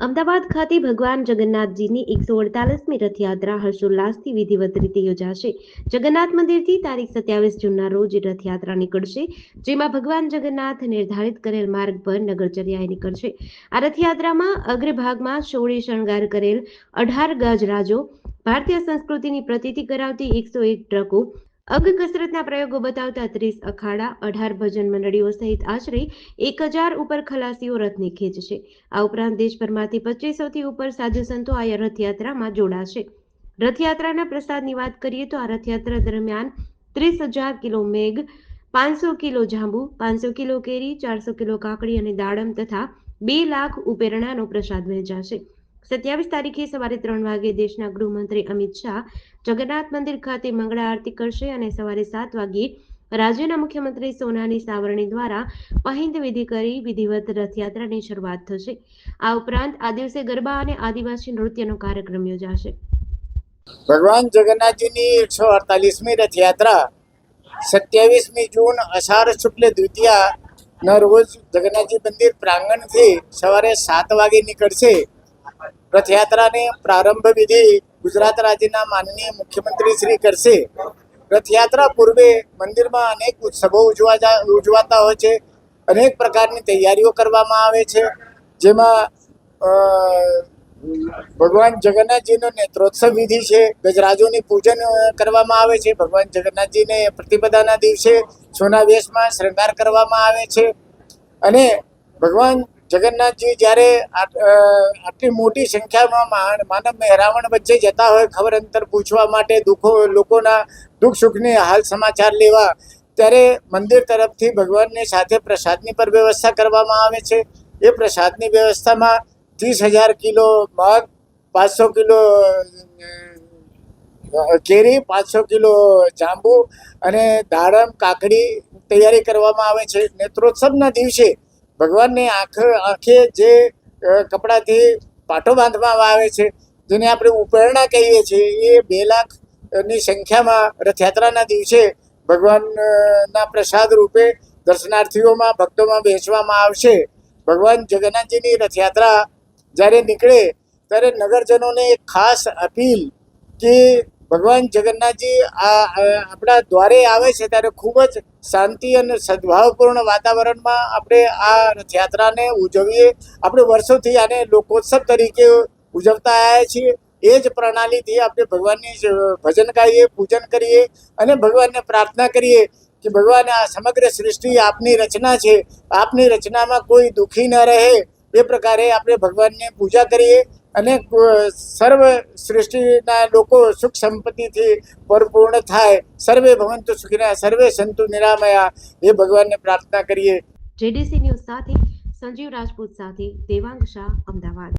અમદાવાદ ખાતે ભગવાન જગન્નાથજીની એકસો અડતાલીસમી રથયાત્રા હર્ષોલ્લાસથી વિધિવત રીતે યોજાશે. જગન્નાથ મંદિરથી તારીખ સત્યાવીસ જૂનના રોજ રથયાત્રા નીકળશે, જેમાં ભગવાન જગન્નાથ નિર્ધારિત કરેલ માર્ગ પર નગરચર્યાએ નીકળશે. આ રથયાત્રામાં અગ્રભાગમાં સોળે શણગાર કરેલ અઢાર ગજરાજો ભારતીય સંસ્કૃતિની પ્રતીતિ કરાવતી એકસો એક ટ્રકો અગ કસરતના પ્રયોગો બતાવતા ત્રીસ અખાડા, અઢાર ભજન મંડળીઓ સહિત આશરે એક હજાર ઉપર ખલાસીઓ રથને ખેંચશે આ ઉપરાંત દેશભરમાંથી પચીસોથી ઉપર સાધુ સંતો આ રથયાત્રામાં જોડાશે. રથયાત્રાના પ્રસાદની વાત કરીએ તો આ રથયાત્રા દરમિયાન ત્રીસ હજાર કિલો મેઘ, પાંચસો કિલો જાંબુ, પાંચસો કિલો કેરી, ચારસો કિલો કાકડી અને દાડમ તથા બે લાખ ઉપેરણાનો પ્રસાદ વહેંચાશે. સત્યાવીસ તારીખે સવારે ત્રણ વાગે દેશના ગૃહમંત્રી અમિત શાહ જગન્નાથ મંદિર ખાતે મંગળા આરતી કરશે અને સવારે સાત વાગે રાજ્યના મુખ્યમંત્રી સોનાની સાવરણી દ્વારા પહિંદ વિધિ કરી વિધિવત રથયાત્રાની શરૂઆત થશે. આ ઉપરાંત આ દિવસે ગરબા અને આદિવાસી નૃત્યનો કાર્યક્રમ યોજાશે. ભગવાન જગન્નાથજીની એકસો અડતાલીસમી રથયાત્રા સત્યાવીસમી જૂન અષાઢ શુક્લ દ્વિતીયાના રોજ જગન્નાથજી મંદિર પ્રાંગણથી સવારે સાત વાગે નીકળશે. રથયાત્રાની પ્રારંભ વિધિ ગુજરાત રાજ્યના માનનીય મુખ્યમંત્રી શ્રી કરશે. રથયાત્રા પૂર્વે મંદિરમાં અનેક ઉત્સવો ઉજવા ઉજવાતા હોય છે. અનેક પ્રકારની તૈયારીઓ કરવામાં આવે છે. જેમાં ભગવાન જગન્નાથજીનો નેત્રોત્સવ વિધિ છે, ગજરાજોની પૂજન કરવામાં આવે છે. ભગવાન જગન્નાથજીને પ્રતિપદાના દિવસે સોના વેશમાં શૃંગાર કરવામાં આવે છે. અને ભગવાન જગન્નાથજી જ્યારે આટલી મોટી સંખ્યામાં માનવ મહેરાવણ વચ્ચે જતા હોય ખબર અંતર પૂછવા માટે દુઃખો, લોકોના દુઃખ સુખની હાલ સમાચાર લેવા, ત્યારે મંદિર તરફથી ભગવાનની સાથે પ્રસાદની પર વ્યવસ્થા કરવામાં આવે છે. એ પ્રસાદની વ્યવસ્થામાં ત્રીસ હજાર કિલો મગ પાંચસો કિલો કેરી, પાંચસો કિલો જાંબુ અને દાડમ, કાકડી તૈયારી કરવામાં આવે છે. નેત્રોત્સવના દિવસે ભગવાનને આંખ આંખે જે કપડાથી પાટો બાંધવામાં આવે છે, જેને આપણે ઉપરણા કહીએ છીએ, એ બે લાખની સંખ્યામાં રથયાત્રાના દિવસે ભગવાનના પ્રસાદ રૂપે દર્શનાર્થીઓમાં, ભક્તોમાં વહેંચવામાં આવશે. ભગવાન જગન્નાથજીની રથયાત્રા જ્યારે નીકળે, ત્યારે નગરજનોને એક ખાસ અપીલ કે ભગવાન જગન્નાથજી આ આપણા દ્વારે આવે છે ત્યારે ખૂબ જ શાંતિ અને સદભાવપૂર્ણ વાતાવરણમાં આપણે આ રથયાત્રાને ઉજવીએ. આપણે વર્ષોથી આને લોકોત્સવ તરીકે ઉજવતા આવ્યા છીએ. એ જ પ્રણાલીથી આપણે ભગવાનની ભજન ગાઈએ, પૂજન કરીએ અને ભગવાનને પ્રાર્થના કરીએ કે ભગવાન, આ સમગ્ર સૃષ્ટિ આપની રચના છે. આપની રચનામાં કોઈ દુઃખી ન રહે. એ પ્રકારે આપણે ભગવાનની પૂજા કરીએ. અને સર્વ સૃષ્ટિના લોકો સુખ સંપત્તિથી પરિપૂર્ણ થાય. સર્વે ભવંતુ સુખીના, સર્વે સંતુ નિરામયા. એ ભગવાનને પ્રાર્થના કરીએ. જેડીસી ન્યૂઝ સાથે સંજીવ રાજપૂત સાથે દેવાંગ શાહ, અમદાવાદ.